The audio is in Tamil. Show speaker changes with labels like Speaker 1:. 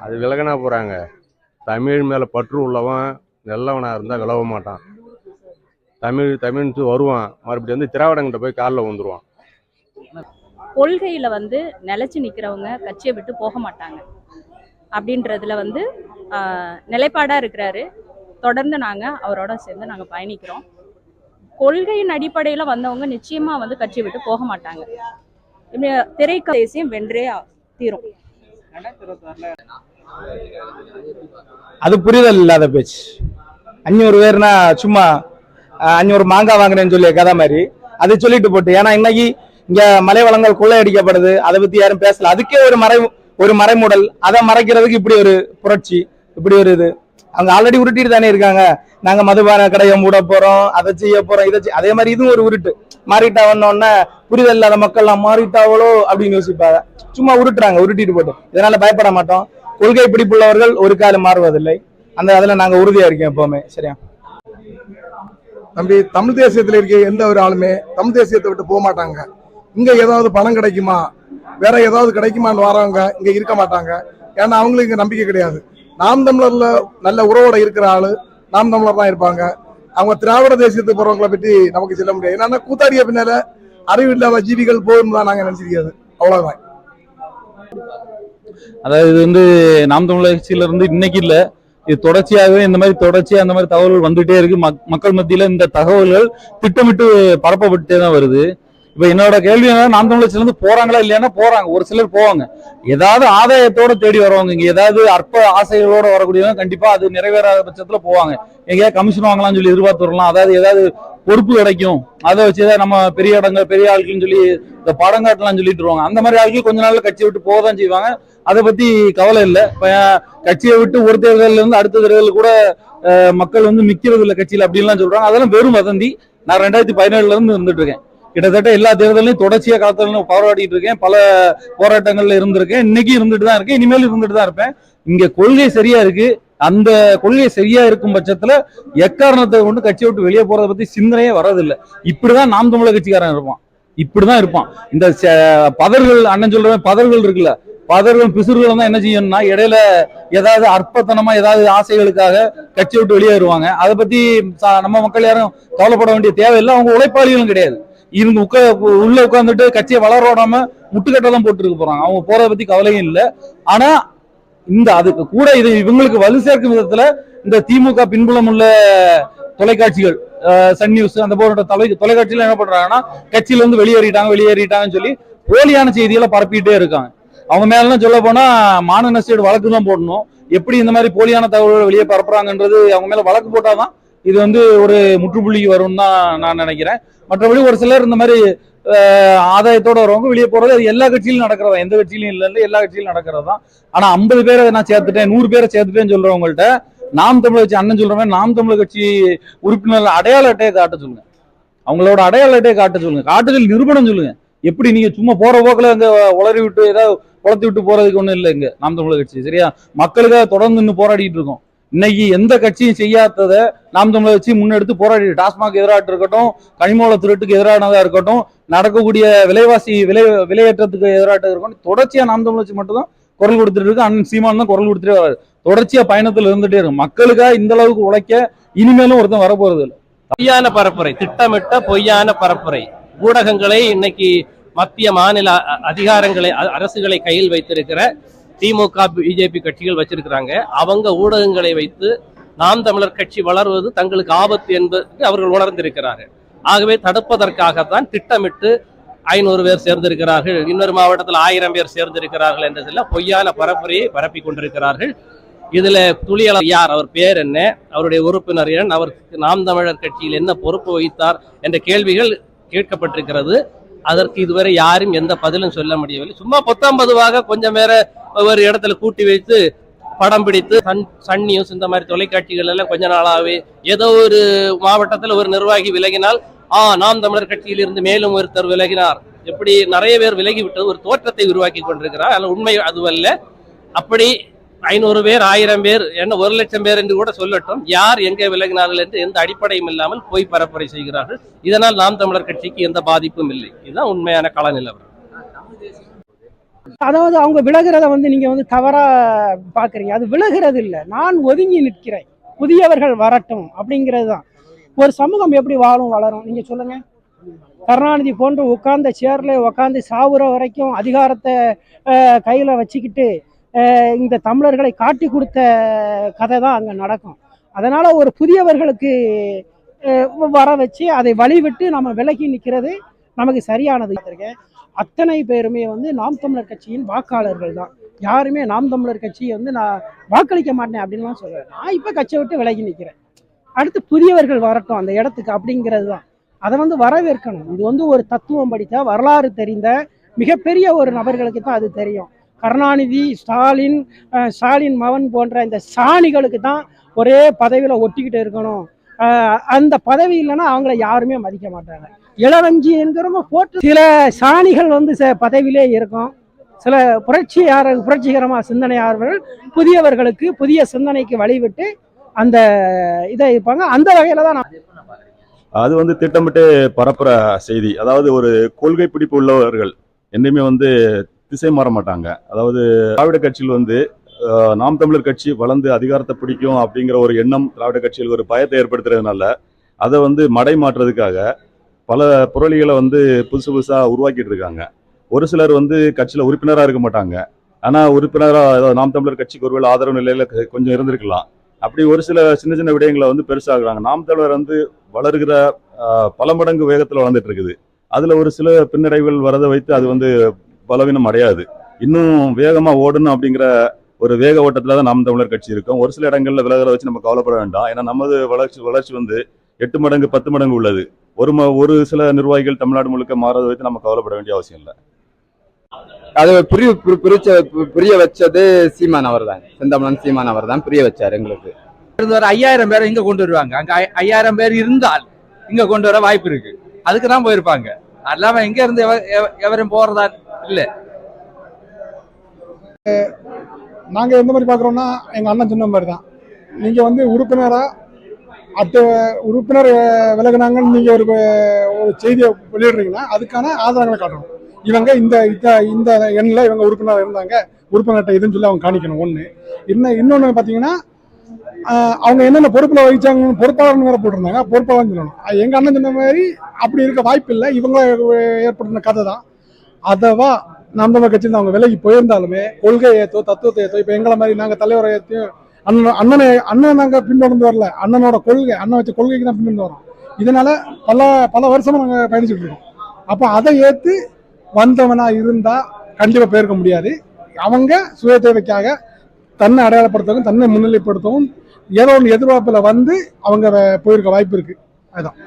Speaker 1: அது விலகனா போறாங்க. தமிழ் மேல பற்று உள்ளவன் நல்லவனா இருந்தா விலக மாட்டான். தமிழ் தமிழ்னு வருவான். மறுபடியும் வந்து திராவிடங்கிட்ட போய் காலில் வந்துடுவான்
Speaker 2: கொள்கையில வந்து நிலைச்சு நிக்கிறவங்க கட்சியை விட்டு போக மாட்டாங்க. அப்படின்றதுல வந்து ஆஹ், நிலைப்பாடா இருக்கிறாரு. தொடர்ந்து நாங்க அவரோட சேர்ந்து நாங்க பயணிக்கிறோம். கொள்கையின் அடிப்படையில வந்தவங்க நிச்சயமா வந்து கட்சியை விட்டு போக மாட்டாங்க. இப்படி திரைக்க வென்றே தீரும்.
Speaker 3: அது புரிதல் இல்லாத பேச்சு. அஞ்சூறு பேர்னா சும்மா அஞ்சூறு மாங்காய் வாங்கினேன்னு சொல்லி கதை மாதிரி. அதை சொல்லிட்டு போட்டு ஏன்னா இன்னைக்கு இங்க மலை வளங்கள் கொள்ளையடிக்கப்படுது அதை பத்தி யாரும் பேசல. அதுக்கே ஒரு மறை ஒரு மறைமுடல். அதை மறைக்கிறதுக்கு இப்படி ஒரு புரட்சி இப்படி ஒரு இது. அவங்க ஆல்ரெடி உருட்டிட்டு தானே இருக்காங்க. நாங்க மதுபான கடையை மூட போறோம் அதை செய்ய போறோம் இதை செய்ய- அதே மாதிரி இதுவும் ஒரு உருட்டு. மாறிட்டா வந்தோடனே புரிதல் இல்லாத மக்கள்லாம் மாறிட்டாவளோ அப்படின்னு யோசிப்பாங்க. சும்மா உருட்டுறாங்க உருட்டிட்டு போட்டு. இதனால பயப்பட மாட்டோம். கொள்கை பிடிப்புள்ளவர்கள் ஒரு காலம் மாறுவதில்லை. அந்த அதுல நாங்க உறுதியா இருக்கோம் எப்பவுமே. சரியா?
Speaker 4: தம்பி தமிழ் தேசியத்துல இருக்க எந்த ஒரு ஆளுமே தமிழ் தேசியத்தை விட்டு போக மாட்டாங்க. இங்க ஏதாவது பணம் கிடைக்குமா? வேற ஏதாவது கிடைக்குமான்னு வரவங்க இங்க இருக்க மாட்டாங்க. ஏன்னா அவங்களுக்கு இங்க நம்பிக்கை கிடையாது. நாம் தமிழர்ல நல்ல உறவோட இருக்கிற ஆளு நாம் தமிழர் தான் இருப்பாங்க. அவங்க திராவிட தேசியத்துக்கு போறவங்களை பற்றி நமக்கு சொல்ல முடியாது. ஏன்னா கூத்தாடிய பின்னால அறிவு இல்லாத ஜீவிகள் போகும் தான் நாங்க நினைச்சிருக்கிறது. அவ்வளவுதான்.
Speaker 5: அதாவது இது வந்து நாம் தமிழர் கட்சியில இருந்து இன்னைக்கு இல்ல. இது தொடர்ச்சியாகவே இந்த மாதிரி தொடர்ச்சியா அந்த மாதிரி தகவல்கள் வந்துட்டே இருக்கு. மக்கள் மத்தியில இந்த தகவல்கள் திட்டமிட்டு பரப்பப்பட்டே தான் வருது. இப்ப என்னோட கேள்வி என்ன நாம் தமிழர் இருந்து போறாங்களா இல்லையானா போறாங்க. ஒரு சிலர் போவாங்க. ஏதாவது ஆதாயத்தோட தேடி வரவங்க. இங்க ஏதாவது அற்ப ஆசைகளோட வரக்கூடியவங்க கண்டிப்பா அது நிறைவேறாத பட்சத்துல போவாங்க. எங்கேயாவது கமிஷன் வாங்கலாம்னு சொல்லி எதிர்பார்த்து வரலாம் அதாவது ஏதாவது பொறுப்பு கிடைக்கும். அதை வச்சு நம்ம பெரிய இடங்கள் பெரிய ஆட்கள்னு சொல்லி இந்த படம் காட்டலாம் சொல்லிட்டு வருவாங்க. அந்த மாதிரி ஆட்கள் கொஞ்ச நாள்ல கட்சியை விட்டு போக தான் செய்வாங்க. அதை பத்தி கவலை இல்லை. கட்சியை விட்டு ஒரு தேர்தலில் இருந்து அடுத்த தேர்தல் கூட மக்கள் வந்து நிக்கிறது இல்லை கட்சியில் அப்படின்லாம் சொல்றாங்க. அதெல்லாம் வெறும் வதந்தி. நான் ரெண்டாயிரத்தி பதினேழுல இருந்து இருந்துட்டு இருக்கேன். கிட்டத்தட்ட எல்லா தேர்தலையும் தொடர்ச்சியாக காலத்தில் போராடிட்டு இருக்கேன். பல போராட்டங்கள்ல இருந்திருக்கேன். இன்னைக்கு இருந்துட்டு தான் இருக்கேன். இனிமேல் இருந்துட்டு தான் இருப்பேன். இங்க கொள்கை சரியா இருக்கு. அந்த கொள்கை சரியா இருக்கும் பட்சத்துல எக்காரணத்தை கொண்டு கட்சியை விட்டு வெளியே போறதை பத்தி சிந்தனையே வரதில்லை இப்படிதான் நாம் தமிழக கட்சிக்காரன் இருப்பான். இப்படிதான் இருப்பான். இந்த ச- பதர்கள் அண்ணன் சொல்றவன் பதர்கள் இருக்குல்ல. பதர்கள் பிசுறுகள் தான் என்ன செய்யணும்னா இடையில ஏதாவது அற்பத்தனமா ஏதாவது ஆசைகளுக்காக கட்சி விட்டு வெளியேறுவாங்க. அதை பத்தி நம்ம மக்கள் யாரும் கவலைப்பட வேண்டிய தேவையில்லை. அவங்க உழைப்பாளிகளும் கிடையாது. இவங்க உட்கா உள்ள உட்காந்துட்டு கட்சியை வளர விடாம முட்டுக்கட்டை போட்டுருக்க போறாங்க. அவங்க போறதை பத்தி கவலையும் இல்லை. ஆனா இந்த அதுக்கு கூட இது இவங்களுக்கு வலு சேர்க்கும் விதத்துல இந்த திமுக பின்புலம் உள்ள தொலைக்காட்சிகள் சன் நியூஸ் அந்த போன்ற தொலை தொலைக்காட்சியில என்ன பண்றாங்கன்னா கட்சியில இருந்து வெளியேறிட்டாங்க வெளியேறிட்டாங்கன்னு சொல்லி போலியான செய்திகளை பரப்பிட்டே இருக்காங்க. அவங்க மேலாம் சொல்ல போனா மாநில வழக்கு தான் போடணும். எப்படி இந்த மாதிரி போலியான தகவல்களை வெளியே பரப்புறாங்கன்றது அவங்க மேல வழக்கு போட்டாதான் இது வந்து ஒரு முற்றுப்புள்ளிக்கு வரும்னு தான் நான் நினைக்கிறேன். மற்றபடி ஒரு சிலர் இந்த மாதிரி ஆதாயத்தோட வரவங்க வெளியே போறது அது எல்லா கட்சியிலும் நடக்கிறதா? எந்த கட்சியிலும் இல்லைன்னு எல்லா கட்சியிலும் நடக்கிறது? தான் ஆனா ஐம்பது பேரை நான் சேர்த்துட்டேன் நூறு பேரை சேர்த்துட்டேன்னு சொல்றவங்கள்ட்ட நாம் தமிழ் கட்சி அண்ணன் சொல்றவன் மாதிரி நாம் தமிழ் கட்சி உறுப்பினர் அடையாள அட்டையை காட்ட சொல்லுங்க. அவங்களோட அடையாள அட்டையை காட்ட சொல்லுங்க. காட்டுதல் நிரூபணம் சொல்லுங்க. எப்படி நீங்க சும்மா போற போக்கில் அங்க உளறி விட்டு ஏதாவது குளத்தி விட்டு போறதுக்கு ஒன்றும் இல்லை இங்க நாம் தமிழ் கட்சி சரியா? மக்களுக்காக தொடர்ந்து நின்று போராடிட்டு இருக்கோம். இன்னைக்கு எந்த கட்சியும் செய்யாததை நாம் தமிழை வச்சு முன்னெடுத்து போராடி டாஸ்மாக் எதிராட்டு இருக்கட்டும் கனிமூல திருட்டுக்கு எதிரானதா இருக்கட்டும் நடக்கக்கூடிய விலைவாசி விலை விலையேற்றத்துக்கு எதிராட்டு இருக்கட்டும் தொடர்ச்சியா நாம் தமிழர் வச்சு மட்டும் தான் குரல் கொடுத்துட்டு இருக்கு. அண்ணன் சீமான் தான் குரல் கொடுத்துட்டே வராரு. தொடர்ச்சியா பயணத்துல இருந்துட்டே இருக்கும் மக்களுக்காக இந்த அளவுக்கு உழைக்க இனிமேலும் ஒருத்தன் வரப்போறது இல்லை.
Speaker 6: பொய்யான பரப்புரை திட்டமிட்ட பொய்யான பரப்புரை. ஊடகங்களை இன்னைக்கு மத்திய மாநில அதிகாரங்களை அ- அரசுகளை கையில் வைத்திருக்கிற திமுக பிஜேபி கட்சிகள் வச்சிருக்கிறாங்க. அவங்க ஊடகங்களை வைத்து நாம் தமிழர் கட்சி வளர்வது தங்களுக்கு ஆபத்து என்பது அவர்கள் உணர்ந்திருக்கிறார்கள். ஆகவே தடுப்பதற்காகத்தான் திட்டமிட்டு ஐநூறு பேர் சேர்ந்திருக்கிறார்கள். இன்னொரு மாவட்டத்தில் ஆயிரம் பேர் சேர்ந்திருக்கிறார்கள் என்றதெல்லாம் பொய்யான பரப்புரையை பரப்பி கொண்டிருக்கிறார்கள். இதுல துளியலர் யார் அவர் பேர் என்ன அவருடைய உறுப்பினர் எண் அவர் நாம் தமிழர் கட்சியில் என்ன பொறுப்பு வகித்தார் என்ற கேள்விகள் கேட்கப்பட்டிருக்கிறது. அதற்கு இதுவரை யாரும் எந்த பதிலும் சொல்ல முடியவில்லை. சும்மா பத்தொன்பதுவாக கொஞ்சம் பேரை ஒரு இடத்துல கூட்டி வைத்து படம் பிடித்து சன் சன் நியூஸ் இந்த மாதிரி தொலைக்காட்சிகள் எல்லாம் கொஞ்ச நாளாகவே ஏதோ ஒரு மாவட்டத்தில் ஒரு நிர்வாகி விலகினால் ஆ நாம் தமிழர் கட்சியில் இருந்து மேலும் ஒருத்தர் விலகினார். எப்படி நிறைய பேர் விலகிவிட்டு ஒரு தோற்றத்தை உருவாக்கி கொண்டிருக்கிறார். அதில் உண்மை அதுவல்ல. அப்படி ஐநூறு பேர் ஆயிரம் பேர் என்ன ஒரு லட்சம் பேர் என்று கூட சொல்லட்டும் யார் எங்கே விலகினார்கள் என்று எந்த அடிப்படையும் இல்லாமல் போய் பரப்புரை செய்கிறார்கள். இதனால் நாம் தமிழர் கட்சிக்கு எந்த பாதிப்பும் இல்லை. இதுதான் உண்மையான கள நிலவரம்.
Speaker 7: அதாவது அவங்க விலகிறத வந்து நீங்க வந்து தவறா பாக்குறீங்க அது விலகிறது இல்லை. நான் ஒதுங்கி நிற்கிறேன். புதியவர்கள் வரட்டும் அப்படிங்கிறது தான். ஒரு சமூகம் எப்படி வாழும் வளரும்? நீங்க சொல்லுங்க. கருணாநிதி போன்று உட்கார்ந்த சேர்ல உட்காந்து சாவுற வரைக்கும் அதிகாரத்தை அஹ், கையில வச்சுக்கிட்டு அஹ், இந்த தமிழர்களை காட்டி கொடுத்த கதை தான் அங்க நடக்கும். அதனால ஒரு புதியவர்களுக்கு அஹ், வர வச்சு அதை வழிவிட்டு நம்ம விலகி நிற்கிறது நமக்கு சரியானது. இருக்கேன் அத்தனை பேருமே வந்து நாம் தமிழர் கட்சியின் வாக்காளர்கள் தான். யாருமே நாம் தமிழர் கட்சியை வந்து நான் வாக்களிக்க மாட்டேன் அப்படின்லாம் சொல்கிறேன் நான் இப்போ கட்சியை விட்டு விலகி நிற்கிறேன் அடுத்து புதியவர்கள் வரட்டும் அந்த இடத்துக்கு அப்படிங்கிறது தான். அதை வந்து வரவேற்கணும். இது வந்து ஒரு தத்துவம் படித்த வரலாறு தெரிந்த மிகப்பெரிய ஒரு நபர்களுக்கு தான் அது தெரியும். கருணாநிதி ஸ்டாலின் ஸ்டாலின் மவன் போன்ற இந்த சாணிகளுக்கு தான் ஒரே பதவியில் ஒட்டிக்கிட்டு இருக்கணும். அந்த பதவி இல்லைன்னா அவங்கள யாருமே மதிக்க மாட்டாங்க. இளவஞ்சி என்கிறவங்க போட்டு சில சாணிகள் வந்து ச- பதவியிலே இருக்கும். சில புரட்சியார புரட்சிகரமாக சிந்தனையாளர்கள் புதியவர்களுக்கு புதிய சிந்தனைக்கு வழிவிட்டு அந்த இதை இருப்பாங்க. அந்த வகையில் தான் நான்
Speaker 8: அது வந்து திட்டமிட்டு பரப்புற செய்தி. அதாவது ஒரு கொள்கை பிடிப்பு உள்ளவர்கள் என்னையுமே வந்து திசை மாற மாட்டாங்க. அதாவது திராவிட கட்சியில் வந்து நாம் தமிழர் கட்சி வளர்ந்து அதிகாரத்தை பிடிக்கும் அப்படிங்கிற ஒரு எண்ணம் திராவிட கட்சியில் ஒரு பயத்தை ஏற்படுத்துறதுனால அதை வந்து மடை மாற்றுறதுக்காக பல புரளிகளை வந்து புதுசு புதுசாக உருவாக்கிட்டு இருக்காங்க. ஒரு சிலர் வந்து கட்சியில் உறுப்பினராக இருக்க மாட்டாங்க. ஆனால் உறுப்பினராக நாம் தமிழர் கட்சிக்கு ஒருவேளை ஆதரவு நிலையில் கொஞ்சம் இருந்திருக்கலாம். அப்படி ஒரு சில சின்ன சின்ன விடயங்களை வந்து பெருசாகிறாங்க நாம் தமிழர் வந்து வளர்கிற பல மடங்கு வேகத்தில் வளர்ந்துட்டு இருக்குது. அதில் ஒரு சில பின்னடைவுகள் வரதை வைத்து அது வந்து பலவீனம் அடையாது. இன்னும் வேகமாக ஓடணும் அப்படிங்கிற ஒரு வேக ஓட்டத்துல தான் நாம் தமிழர் கட்சி இருக்கும். ஒரு சில இடங்கள்ல விலகிறத வச்சு நம்ம கவலைப்பட வேண்டாம். ஏன்னா நமது வளர்ச்சி வளர்ச்சி வந்து எட்டு மடங்கு பத்து மடங்கு உள்ளது. ஒரு ம ஒரு சில நிர்வாகிகள் தமிழ்நாடு முழுக்க மாறதை வைத்து நம்ம கவலைப்பட வேண்டிய அவசியம் இல்லை.
Speaker 9: அது புரிய புரி- புரிச்ச புரிய வச்சது சீமான் அவர் தான் செந்தமிழன் சீமான் அவர் தான் புரிய வச்சார் எங்களுக்கு.
Speaker 10: இருந்து ஒரு ஐயாயிரம் பேரை இங்க கொண்டு வருவாங்க. அங்க ஐயாயிரம் பேர் இருந்தால் இங்க கொண்டு வர வாய்ப்பு இருக்கு. அதுக்கு தான் போயிருப்பாங்க. அல்லாம எங்க இருந்து எவ- எவ- எவரும் போறதா இல்ல.
Speaker 4: நாங்கள் எந்த மாதிரி பார்க்குறோம்னா எங்கள் அண்ணன் சொன்ன மாதிரி தான். நீங்கள் வந்து உறுப்பினராக அட்ட உறுப்பினர் விலகினாங்கன்னு விலகுனாங்கன்னு ஒரு ஒரு செய்தியை வெளியிடுறீங்கன்னா அதுக்கான ஆதாரங்களை காட்டணும். இவங்க இந்த இந்த- இந்த எண்ணில் இவங்க உறுப்பினர் இருந்தாங்க உறுப்பினர்கிட்ட இதுன்னு சொல்லி அவங்க காணிக்கணும் ஒன்று இன்னும் இன்னொன்று பார்த்தீங்கன்னா அவங்க என்னென்ன பொறுப்பில் வகிச்சாங்கன்னு பொறுப்பாளர்னு வேற போட்டிருந்தாங்க பொறுப்பாளர்னு சொல்லணும். எங்கள் அண்ணன் சொன்ன மாதிரி அப்படி இருக்க வாய்ப்பு இல்லை இவங்க ஏற்படுத்தின கதை தான். அதவா நம்ம கட்சியில் அவங்க விலகி போயிருந்தாலுமே கொள்கை ஏத்தோ தத்துவத்தை ஏத்தோ இப்போ எங்களை மாதிரி நாங்கள் தலைவரை ஏற்றியும் அண்ணன் அண்ணனை அண்ணன் நாங்கள் பின்தொடர்ந்து வரல. அண்ணனோட கொள்கை அண்ணன் வச்ச கொள்கைக்கு தான் பின்தொடர்ந்து வரோம். இதனால பல பல வருஷமா நாங்கள் பயணிச்சுட்டு இருக்கோம். அப்போ அதை ஏற்று வந்தவனா இருந்தா கண்டிப்பாக போயிருக்க முடியாது. அவங்க சுய தேவைக்காக தன்னை அடையாளப்படுத்தவும் தன்னை முன்னிலைப்படுத்தவும் ஏதோ ஒன்று எதிர்பார்ப்பில் வந்து அவங்க போயிருக்க வாய்ப்பு இருக்கு. அதுதான்.